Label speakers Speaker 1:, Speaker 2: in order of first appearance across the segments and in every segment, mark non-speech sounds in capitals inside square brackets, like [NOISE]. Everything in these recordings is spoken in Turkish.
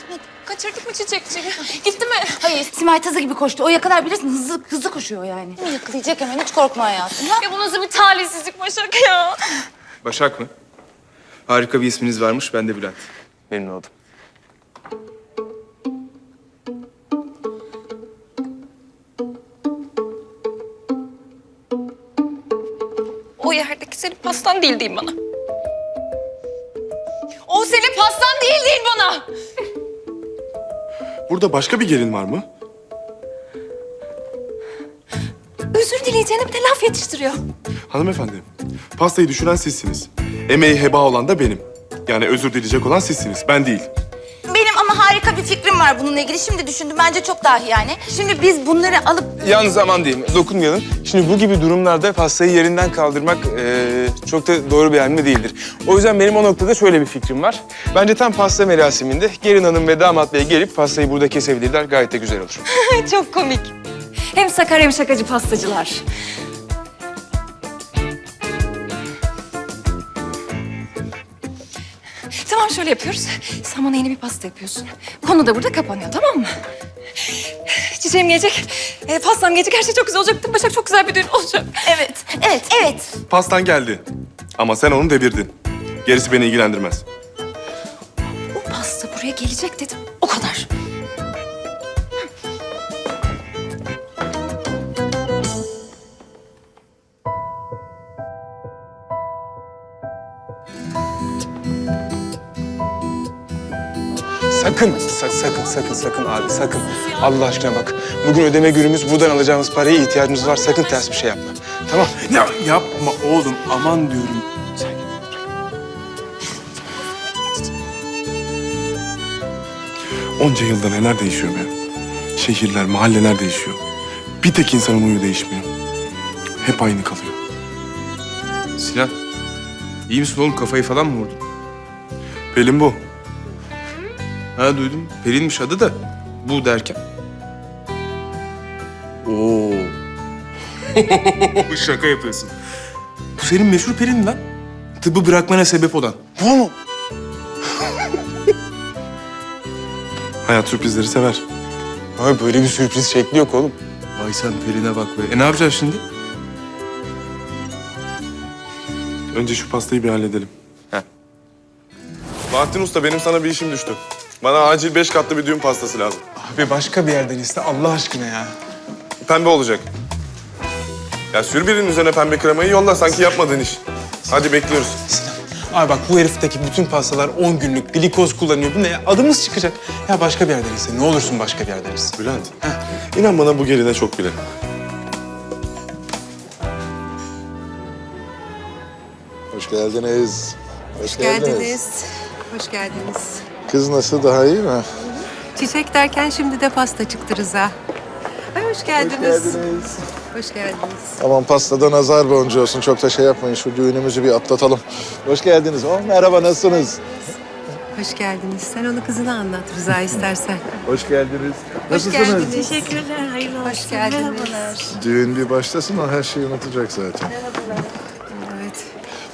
Speaker 1: Gitmedi.
Speaker 2: Kaçırdık mı çiçekçiyi? Gitti mi?
Speaker 1: Hayır Simay tazı gibi koştu. O yakalar bilirsin hızlı hızlı koşuyor yani. Yakalayacak hemen hiç korkma hayatım. Ha?
Speaker 2: Ya bu nasıl bir talihsizlik Başak ya?
Speaker 3: Başak mı? Harika bir isminiz varmış. Ben de Bülent. Memnun oldum.
Speaker 2: O yerdeki senin pastan değil deyin bana. O senin pastan değil deyin bana.
Speaker 4: Burada başka bir gelin var mı?
Speaker 2: Özür dileyeceğine bir de laf yetiştiriyor.
Speaker 4: Hanımefendi, pastayı düşüren sizsiniz. Emeği heba olan da benim. Yani özür dileyecek olan sizsiniz, ben değil.
Speaker 1: Harika bir fikrim var bununla ilgili. Şimdi düşündüm bence çok dahi yani. Şimdi biz bunları alıp
Speaker 3: Yalnız aman diyeyim, dokunmayalım. Şimdi bu gibi durumlarda pastayı yerinden kaldırmak eee, çok da doğru bir hamle değildir. O yüzden benim o noktada şöyle bir fikrim var. Bence tam pasta merasiminde gelin hanım ve damat bey gelip pastayı burada kesebilirler. Gayet de güzel olur. [LAUGHS]
Speaker 2: Çok komik. Hem sakar hem şakacı pastacılar. Tamam şöyle yapıyoruz. Sen bana yeni bir pasta yapıyorsun. Konu da burada kapanıyor tamam mı? Çiçeğim gelecek. E, pastam gelecek. Her şey çok güzel olacak. Değil mi Başak çok güzel bir düğün olacak.
Speaker 1: evet, evet, evet.
Speaker 4: Pastan geldi. Ama sen onu devirdin. Gerisi beni ilgilendirmez.
Speaker 2: O pasta buraya gelecek dedim. O kadar.
Speaker 3: Sakın, sa- sakın, sakın, sakın abi, sakın. Allah aşkına bak. Bugün ödeme günümüz. Buradan alacağımız paraya ihtiyacımız var. Sakın ters bir şey yapma. Tamam.
Speaker 4: Ya yapma oğlum, aman diyorum. Onca yılda neler değişiyor be? Şehirler, mahalleler değişiyor. Bir tek insanın huyu değişmiyor. Hep aynı kalıyor.
Speaker 3: Sinan, iyi misin oğlum? Kafayı falan mı vurdun?
Speaker 4: Pelin bu.
Speaker 3: Ha duydum. Pelin'miş adı da. Bu derken. Oo. Şaka yapıyorsun. Bu senin meşhur Pelin lan. Tıbbı bırakmana sebep olan. Bu mu?
Speaker 4: Hayat sürprizleri sever.
Speaker 3: Abi böyle bir sürpriz şekli yok oğlum. Vay sen Pelin'e bak be. E ne yapacağız şimdi?
Speaker 4: Önce şu pastayı bir halledelim.
Speaker 3: Heh.
Speaker 4: Bahattin Usta benim sana bir işim düştü. Bana acil beş katlı bir düğün pastası lazım.
Speaker 3: Abi başka bir yerden iste Allah aşkına ya.
Speaker 4: Pembe olacak. Ya sür birinin üzerine pembe kremayı yolla sanki yapmadığın iş. Hadi bekliyoruz.
Speaker 3: Sinan. Abi bak bu herifteki bütün pastalar 10 günlük glikoz kullanıyor. Bu ne ya? Adımız çıkacak. Ya başka bir yerden iste. Ne olursun başka bir yerden iste.
Speaker 4: Bülent, inan bana bu geline çok bile.
Speaker 5: Hoş geldiniz. Hoş,
Speaker 6: geldiniz. Hoş geldiniz.
Speaker 5: Kız nasıl daha iyi mi?
Speaker 6: Çiçek derken şimdi de pasta çıktı Rıza. Ay hoş geldiniz. Hoş geldiniz.
Speaker 5: Aman pastada nazar boncuğu olsun. Çok da şey yapmayın. Şu düğünümüzü bir atlatalım. Hoş geldiniz. Oh, merhaba, nasılsınız?
Speaker 6: Hoş geldiniz. Sen onu kızına anlat Rıza istersen. [LAUGHS]
Speaker 5: Hoş geldiniz.
Speaker 6: Hoş geldiniz.
Speaker 7: Teşekkürler, hayırlı olsun.
Speaker 6: Hoş geldiniz.
Speaker 7: Merhabalar.
Speaker 5: Düğün bir başlasın, o her şeyi unutacak zaten.
Speaker 6: Evet.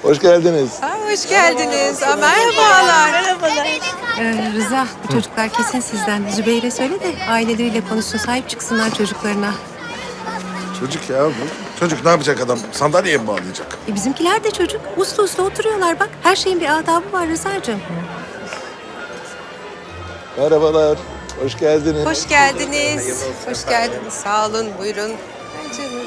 Speaker 5: Hoş geldiniz.
Speaker 6: Aa, hoş geldiniz. Aa, merhabalar.
Speaker 7: Merhabalar.
Speaker 6: Ee, Rıza bu çocuklar kesin sizden. Zübeyir'e söyle de aileleriyle konuşsun. Sahip çıksınlar çocuklarına.
Speaker 5: Çocuk ya bu. Çocuk ne yapacak adam? Sandalyeye mi bağlayacak?
Speaker 6: E, bizimkiler de çocuk. Uslu uslu oturuyorlar bak. Her şeyin bir adabı var Rıza'cığım.
Speaker 5: Merhabalar. Hoş geldiniz.
Speaker 6: Hoş geldiniz. Hoş geldiniz. Sağ olun. Buyurun. Ay canım.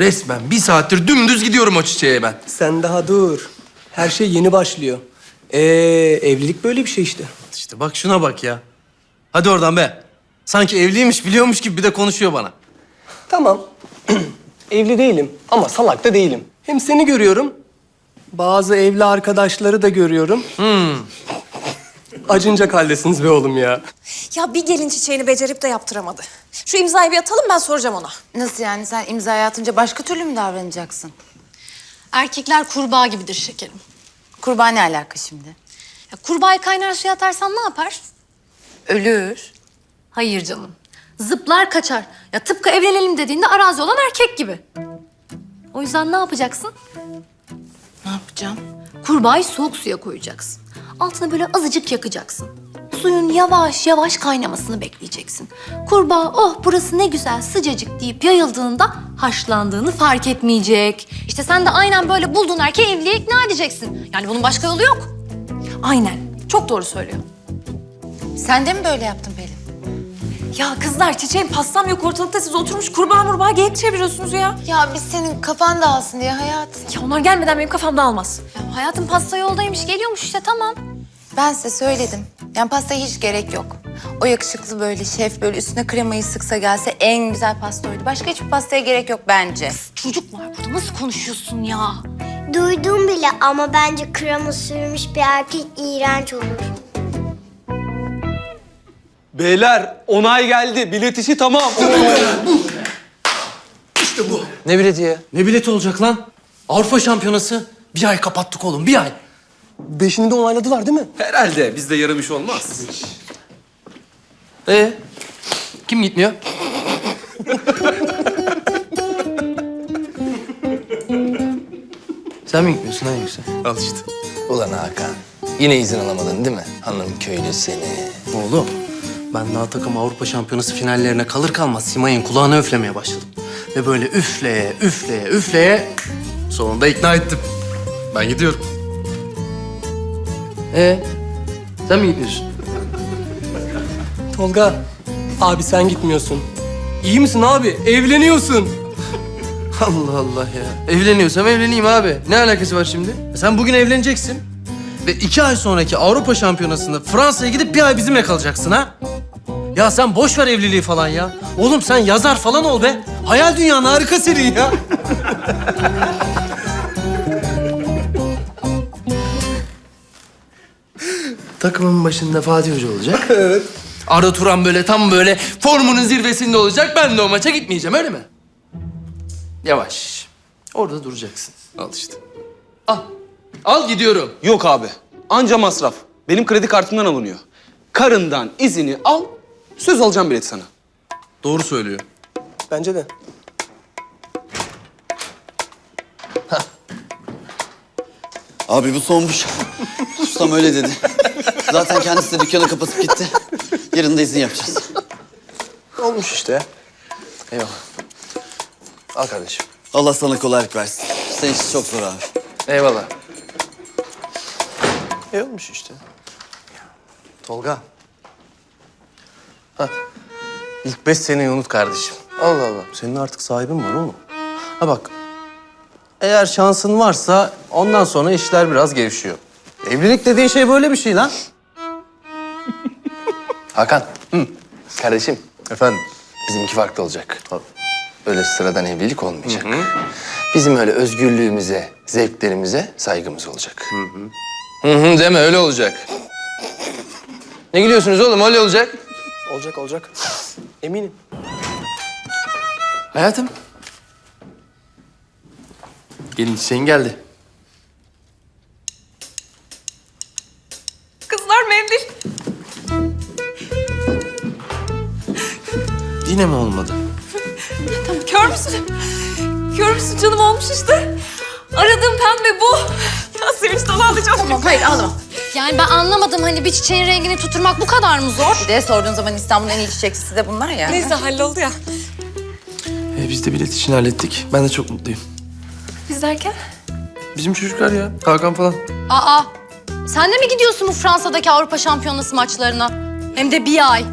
Speaker 8: Resmen bir saattir dümdüz gidiyorum o çiçeğe ben.
Speaker 9: Sen daha dur. Her şey yeni başlıyor. Ee, evlilik böyle bir şey işte.
Speaker 8: İşte bak şuna bak ya. Hadi oradan be. Sanki evliymiş biliyormuş gibi bir de konuşuyor bana.
Speaker 9: Tamam. [CLEARS THROAT] Evli değilim ama salak da değilim. Hem seni görüyorum. Bazı evli arkadaşları da görüyorum. Acınacak haldesiniz be oğlum ya.
Speaker 2: Ya bir gelin çiçeğini becerip de yaptıramadı. Şu imzayı bir atalım ben soracağım ona.
Speaker 1: Nasıl yani sen imzayı atınca başka türlü mü davranacaksın?
Speaker 7: Erkekler kurbağa gibidir şekerim.
Speaker 1: Kurbağa ne alaka şimdi?
Speaker 7: Ya kurbağayı kaynar suya atarsan ne yapar?
Speaker 1: Ölür.
Speaker 7: Hayır canım. Zıplar kaçar. Ya tıpkı evlenelim dediğinde arazi olan erkek gibi. O yüzden ne yapacaksın?
Speaker 1: Ne yapacağım?
Speaker 7: Kurbağayı soğuk suya koyacaksın. Altına böyle azıcık yakacaksın. Suyun yavaş yavaş kaynamasını bekleyeceksin. Kurbağa oh burası ne güzel sıcacık deyip yayıldığında haşlandığını fark etmeyecek. İşte sen de aynen böyle bulduğun erkeği evliliğe ikna edeceksin. Yani bunun başka yolu yok.
Speaker 2: Aynen. Çok doğru söylüyor.
Speaker 1: Sen de mi böyle yaptın Pelin?
Speaker 2: Ya kızlar çiçeğin pastam yok ortalıkta siz oturmuş kurbağa murbağa geyik çeviriyorsunuz ya.
Speaker 1: Ya biz senin kafan dağılsın diye hayatım.
Speaker 2: Ya onlar gelmeden benim kafam dağılmaz.
Speaker 7: Ya hayatım pasta yoldaymış geliyormuş işte tamam.
Speaker 1: Ben size söyledim. Yani pastaya hiç gerek yok. O yakışıklı böyle şef böyle üstüne kremayı sıksa gelse en güzel pasta oydu. Başka hiçbir pastaya gerek yok bence.
Speaker 7: Çocuk var burada nasıl konuşuyorsun ya?
Speaker 10: Duydum bile ama bence krema sürmüş bir erkek iğrenç olur.
Speaker 9: Beyler onay geldi. Bilet işi tamam.
Speaker 8: Ne bileti ya? Ne bileti olacak lan? Avrupa şampiyonası. Bir ay kapattık oğlum, bir ay.
Speaker 9: Beşini de onayladılar değil mi?
Speaker 8: Herhalde bizde yarım iş olmaz. Ee, kim gitmiyor? Sen mi gitmiyorsun ha yoksa?
Speaker 9: Al işte.
Speaker 11: Ulan Hakan, yine izin alamadın değil mi? Hanım köylü seni.
Speaker 8: Oğlum, ben daha takım Avrupa şampiyonası finallerine kalır kalmaz Simay'ın kulağını üflemeye başladım. Ve böyle üfleye, üfleye, üfleye sonunda ikna ettim. Ben gidiyorum. Ee, sen mi gidiyorsun?
Speaker 9: Tolga, abi sen gitmiyorsun. İyi misin abi? Evleniyorsun.
Speaker 8: Allah Allah ya. Evleniyorsam evleneyim abi. Ne alakası var şimdi? Sen bugün evleneceksin. Ve iki ay sonraki Avrupa Şampiyonası'nda Fransa'ya gidip bir ay bizimle kalacaksın ha? Ya sen boş ver evliliği falan ya. Oğlum sen yazar falan ol be. Hayal dünyanın harika senin ya. [LAUGHS] Takımın başında Fatih Hoca olacak. [LAUGHS] evet. Arda Turan böyle tam böyle formunun zirvesinde olacak. Ben de o maça gitmeyeceğim öyle mi? Yavaş. Orada duracaksın. Al işte. Al. Al gidiyorum.
Speaker 12: Yok abi. Anca masraf. Benim kredi kartımdan alınıyor. Karından izini al, söz alacağım bileti sana.
Speaker 8: Doğru söylüyor.
Speaker 9: Bence de.
Speaker 11: Abi bu sonmuş. Ustam öyle dedi. [LAUGHS] Zaten kendisi de dükkanı kapatıp gitti. Yarın da izin yapacağız.
Speaker 9: Olmuş işte. Eyvallah. Al kardeşim.
Speaker 11: Allah sana kolaylık versin. Senin için çok zor abi.
Speaker 8: Eyvallah.
Speaker 9: E olmuş işte. Tolga. Ha. İlk beş seneyi unut kardeşim.
Speaker 8: Allah Allah.
Speaker 9: Senin artık sahibin var oğlum.
Speaker 8: Ha bak. Eğer şansın varsa ondan sonra işler biraz gevşiyor. Evlilik dediğin şey böyle bir şey lan.
Speaker 11: Hakan. Kardeşim
Speaker 8: Efendim?
Speaker 11: bizimki farklı olacak. Öyle sıradan evlilik olmayacak. Bizim öyle özgürlüğümüze, zevklerimize saygımız olacak. Hı hı. deme öyle olacak. Ne gülüyorsunuz oğlum öyle olacak.
Speaker 9: Olacak olacak. Eminim.
Speaker 8: Hayatım. Gelin çiçeğin geldi. Yine mi olmadı?
Speaker 2: Tamam kör müsün? Kör müsün canım olmuş işte. Aradığım pembe bu. Ya sevinçten ağlayacağım.
Speaker 1: Tamam hayır ağlama.
Speaker 7: Yani ben anlamadım hani bir çiçeğin rengini tutturmak bu kadar mı zor?
Speaker 1: Bir de sorduğun zaman İstanbul'un en iyi çiçekçisi de bunlar ya.
Speaker 2: Neyse halloldu ya.
Speaker 8: E, biz de bilet için hallettik. Ben de çok mutluyum.
Speaker 2: Biz derken?
Speaker 8: Bizim çocuklar ya. Hakan falan.
Speaker 7: Aa sen de mi gidiyorsun bu Fransa'daki Avrupa Şampiyonası maçlarına? Hem de bir ay.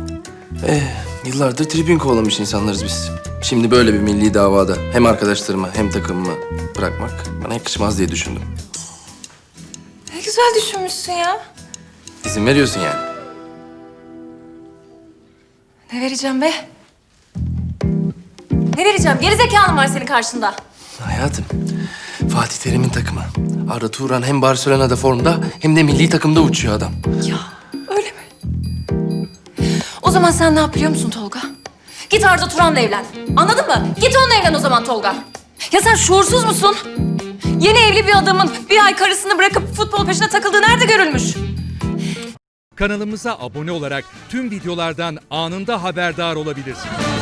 Speaker 8: Eh, yıllardır tribün kovalamış insanlarız biz. Şimdi böyle bir milli davada hem arkadaşlarımı hem takımımı bırakmak bana yakışmaz diye düşündüm.
Speaker 2: Ne güzel düşünmüşsün ya.
Speaker 8: İzin veriyorsun yani.
Speaker 2: Ne vereceğim be? Ne vereceğim? Gerizekalı mı var senin karşında?
Speaker 8: Hayatım, Fatih Terim'in takımı. Arda Turan hem Barcelona'da formda hem de milli takımda uçuyor adam.
Speaker 2: Ya öyle zaman sen ne yap musun Tolga? Git Arda Turan'la evlen. Anladın mı? Git onunla evlen o zaman Tolga. Ya sen şuursuz musun? Yeni evli bir adamın bir ay karısını bırakıp futbol peşine takıldığı nerede görülmüş?
Speaker 13: Kanalımıza abone olarak tüm videolardan anında haberdar olabilirsiniz.